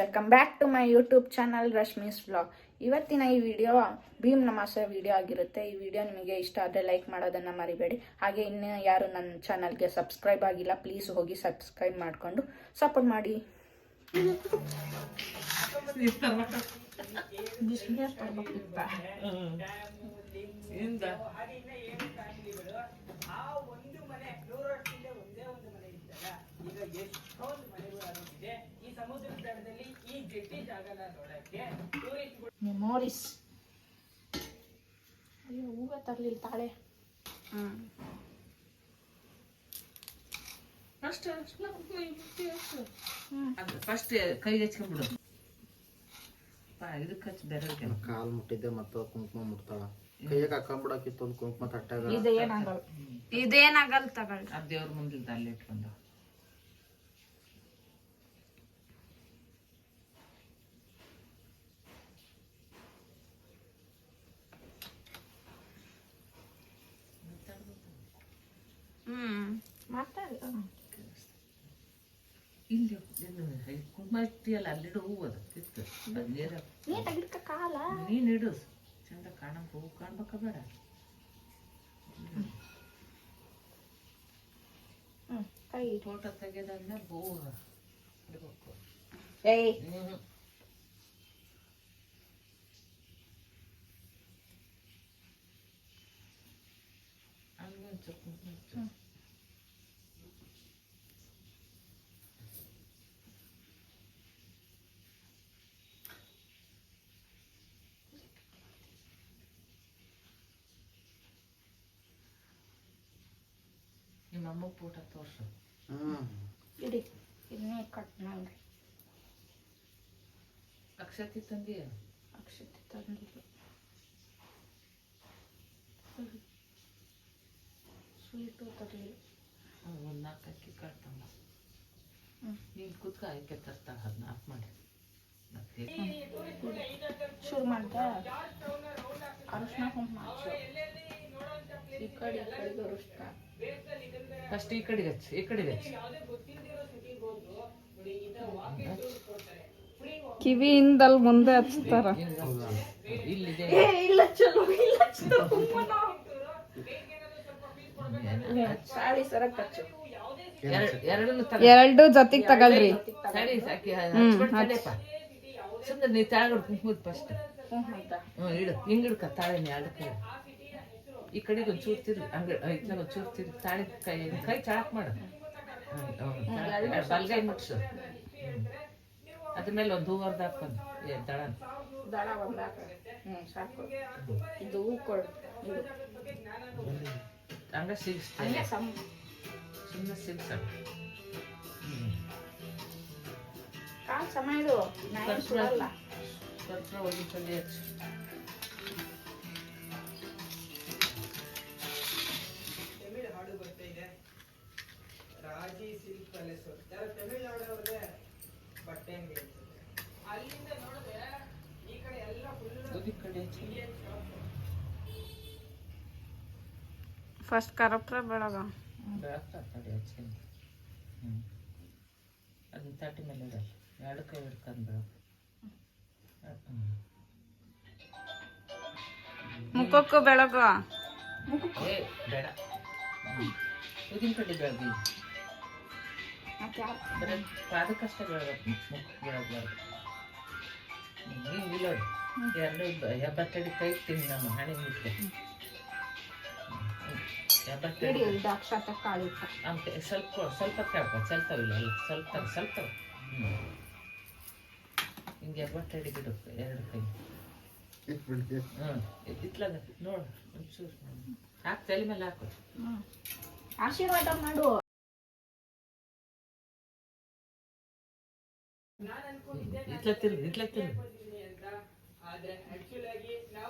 Welcome back to my YouTube channel Rashmi's vlog ಇವತ್ತಿನ ಈ video Bhim ನಮಾಸ video ಆಗಿರುತ್ತೆ. ಈ ವಿಡಿಯೋ ನಿಮಗೆ ಇಷ್ಟ ಆದರೆ ಲೈಕ್ ಮಾಡೋದನ್ನು ಮರಿಬೇಡಿ. ಹಾಗೆ ಇನ್ನು ಯಾರು ನನ್ನ ಚಾನಲ್ಗೆ ಸಬ್ಸ್ಕ್ರೈಬ್ ಆಗಿಲ್ಲ ಪ್ಲೀಸ್ ಹೋಗಿ ಸಬ್ಸ್ಕ್ರೈಬ್ ಮಾಡಿಕೊಂಡು ಸಪೋರ್ಟ್ ಮಾಡಿ. ಮೆಮೊರೀಸ್ ಅಯ್ಯೋ ಹೂವ ತರಲಿಲ್ಲ ತಾಳೆ. ಫಸ್ಟ್ ಫಸ್ಟ್ ಕೈಗೆ ಹಚ್ಕೊಂಡ್ಬಿಡು. ಇದಕ್ಕೆ ಹಚ್ಚಿ ಬೆರಳಿಗೆ ಕಾಲ್. ಮುಟ್ಟಿದ್ದೆ ಮತ್ತ ಕುಂಕುಮ ಮುಟ್ತಾಳ. ಕೈಯಾಗ ಹಾಕೊಂಡ್ಬಿಡಕ್ಕಿತ್ತು ಒಂದು ಕುಂಕುಮ ತಟ್ಟಾಗ ಇದು ಏನಾಗಲ್ಲ ಇದೇನಾಗಲ್ಲ ತಗೊಳ್ಳಿ. ಆ ದೇವ್ರ ಮುಂದಿದ್ದ ಅಲ್ಲಿ ಇಟ್ಕೊಂಡು ಹ್ಮ್ ಮಾತಾಡಿ ಇಲ್ಲಿ ಏನು ಈ ಕುಂಕುಮ ಇಟ್ಟಿಯಲ್ಲ ಅಲ್ಲಿಡು ಹೂವು ಅದು ಕಿತ್ತು ಅದು ನೀರ ಕಾಲ. ನೀನು ಇಡು. ಚಂದ ಕಾಣಂಗ ಹೂವು ಕಾಣ್ಬೇಕ ಬೇಡ. ಕೈ. ಫೋಟೋ ತೆಗೆದಾದ್ಮೇಲೆ ಹೂವು ಇಡ್ಬೇಕು. ಏಯ್. ಹಂಗೊಂಚೂರು ಕುಂಕುಮ ನಿಮ್ಮ ಅಮ್ಮ ಫೋಟೋ ತೋರ್ಸು ಹ್ಮ್ ಇಡಿ ಇದನ್ನೇ ಕಟ್ ಮಾಡಿ ಅಕ್ಷತಿ ತಂದಿ ಅಕ್ಷತೆ ತಂದಿದ್ದು ಸ್ವೀಟು ತರಲಿಲ್ಲ ಒಂದು ನಾಲ್ಕು ಅಕ್ಕಿ ಕಾಳ್ತಮ್ಮ ಹ್ಮ್. ನೀನು ಕುತ್ಕ ಆಯ್ಕೆ ತರ್ತಾಳೆ ಹದಿನಾಲ್ಕು ಮಾಡಿ ಮತ್ತೆ ಶುರು ಮಾಡ್ದೆ ಅರಿಶಿನ ಕುಂಕುಮ ಹಚ್ಚು ಈ ಕಡೆ ಈ ಕಡೆಗೆ ಫಸ್ಟ್ ಈ ಕಡೆಗೆ ಹಚ್ಚು ಈ ಕಡೆಗೆ ಹಚ್ಚು. ಕಿವಿಯಿಂದಲ್ ಮುಂದೆ ಹಚ್ತಾರ. ಇಲ್ಲಿದೆ. ಇಲ್ಲ ಚಲೋ ಇಲ್ಲ ಚಲೋ ಸಾಳಿ ಸರಕ್ ಹಚ್ಚು ಎರಡು ಎರಡನ್ನು ತಗ. ಎರಡು ಜೊತೆಗ್ ತಗೊಳ್ರಿ. ಸುಮ್ಮನೆ ನೀ ತಾಳ್ಗಡ್ ಕುಂಕುಮದ ಫಸ್ಟ್ ಹ್ಞೂ ಇಡು ಹಿಂಗೆ ಇಡ್ಕ ತಾಳೆನೆ ಎರಡು ಕೈ ಈ ಕಡೆಗೆ ಒಂಚೂರು ತಿರು ಹಂಗೆ ಇತ್ಲಾಗ ಒಂಚೂರು ತಿರು ತಾಳಿ ಕೈ ಕೈ ಚಾಳಕ್ ಮಾಡು. ಬಲ್ಗೈ ಮುಟ್ಸು. ಅದ್ರ ಮೇಲೆ ಒಂದು ಹೂವರ್ದು ಹಾಕೊಂಡು ಏ ದಳನ ದಳ ಒಂದು ಹ್ಞೂ ಸಾಕು. ಇದು ಹೂ ಕೊಡು ಇದು. ಹಂಗ ಸಿಗಿಸ್ತೇನೆ ಸುಮ್ಮನೆ ಸಿಗ್ಸ ಕಾಲು ಸಮ ಇಡು ನಾನು ಸುಡಲ್ಲ ಸ್ವಲ್ಪ ಒಂದು ಅಲ್ಲಿಂದ ನೋಡಿದ್ರೆ ಈ ಕಡೆ ಹಚ್ಚು. ಫಸ್ಟ್ ಕರಪ್ರ ಬೆಳಗ. ಅದನ್ನ ತಟ್ಟಿ ಮೇಲೆ ಇಡಲ್ಲ ಎರಡು ಕೈ ಹಿಡ್ಕೊಂಡು ಮುಖಕ್ಕೂ ಬೆಳಗ. ಮುಖಕ್ಕೆ? ಬೇಡ. ಉದಿನ ಕಡ್ಡಿ ಬೆಳಗ್ಗೆ ಪಾದಕ್ಕಷ್ಟೇ ಬೆಳಬೇಕು ಮುಖ ಬೆಳಗ್ಬಾರ್ದು ಹಿಂಗೆ ಇಲ್ಲ ಎರಡು ಹೆಬ್ಬತ್ತಡಿ ಕೈ ಇಡ್ತೀನಿ ನಮ್ಮ ಹಣೆ ಮುಟ್ಟಿ ಹೆಬ್ಬತ್ತಡಿ ಅಂತೆ ಸ್ವಲ್ಪ ಸ್ವಲ್ಪ ಕೇಳ್ಕೊ ಸ್ವಲ್ಪ ಸ್ವಲ್ಪ ಸ್ವಲ್ಪ. ಹ್ಞೂ ಹಿಂಗೆ ಹೆಬ್ಬತ್ತಡಿ ಬಿಡು ಎರಡು ಕೈ. ಇತ್ಲಾಗ ನೋಡು ಒಂಚೂರು. ಹಾಕು ತಲೆ ಮೇಲೆ ಹಾಕು. ಆಶೀರ್ವಾದ ಮಾಡು. ಇತ್ಲ ಆಕ್ಚುಲ್ ಆಗಿ ತಿರುಗಿ